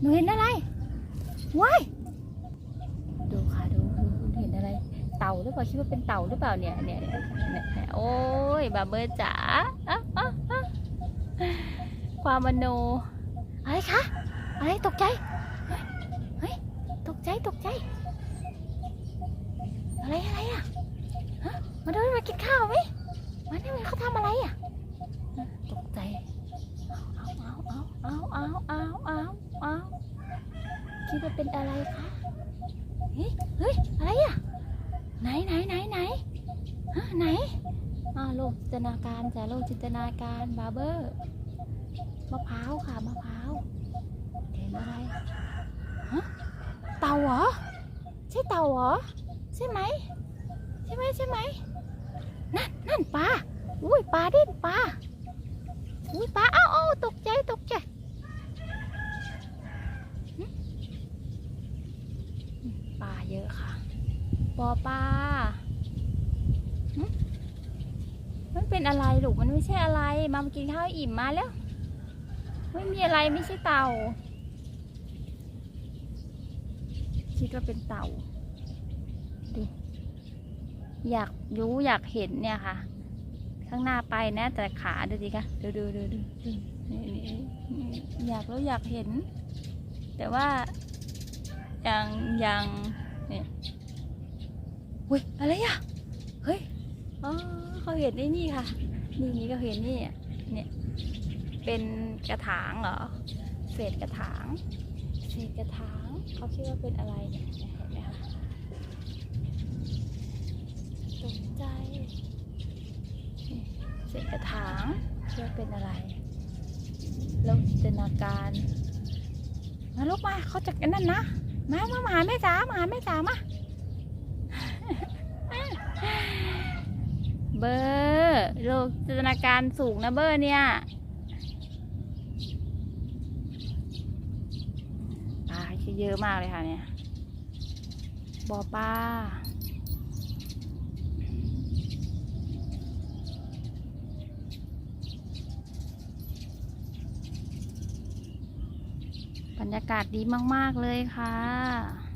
หนูเห็นอะไรว้ายดูค่ะดูเห็นอะไร เต่าหรือเปล่าคิดว่าเป็นเต่าหรือเปล่าเนี่ยเนี่ยเนี่ยโอ้ยบาเบอร์จ๋าความมโนอะไรคะอะไรตกใจเฮ้ยตกใจตกใจ อะไรอะไรอะมาดูมากินข้าวไหมมาเนี่ยเขาทำอะไรอะตกใจเอาเอาเอาเอาเอาเอาเอา คิดว่าเป็นอะไรคะเฮ้ยเฮ้ยอะไรอะ ไหนไหนไหนไหนฮะไหนอ่าโลกจินตนาการจ้ะโลกจินตนาการบาร์เบอร์มะพร้าวค่ะมะพร้าวเห็นอะไรฮะเต่าเหรอใช่เต่าเหรอใช่ไหมใช่ไหมใช่ไหมนั่นนั่นปลาอุ้ยปลาดิ้นปลาอุ้ยปลาอ้าเอ้าตกใจตกใจหึ ปลาเยอะค่ะปอปลามันเป็นอะไรลูกมันไม่ใช่อะไรมามากินข้าวอิ่มมาแล้ว ไม่มีอะไรไม่ใช่เต่าคิดว่าเป็นเต่าอยากรู้อยากเห็นเนี่ยค่ะ ข้างหน้าไปนะ แต่ขาดูดิคะดูดูดูดูนี่นี่อยากรู้อยากเห็น แต่ว่า ยังยังเนี่ยอุ้ยอะไรอะเฮ้ยอ๋อเขาเห็นไอ้นี่ค่ะ นี่นี่ก็เห็นนี่อะเนี่ยเป็นกระถางเหรอเศษกระถางเศษกระถางเขาคิดว่าเป็นอะไรเนี่ยเห็นไหมคะตกใจเศษกระถางเชื่อเป็นอะไรแล้วจินตนาการมาลูกมาเขาจะกันนั่นนะมา มามาหาแม่จ๋ามาหาแม่จ๋ามาเบอร์โลกจินตนาการสูงนะเบอร์เนี่ยปลาเยอะมากเลยค่ะเนี่ยบ่อปลา บรรยากาศดีมาก ๆ เลยค่ะ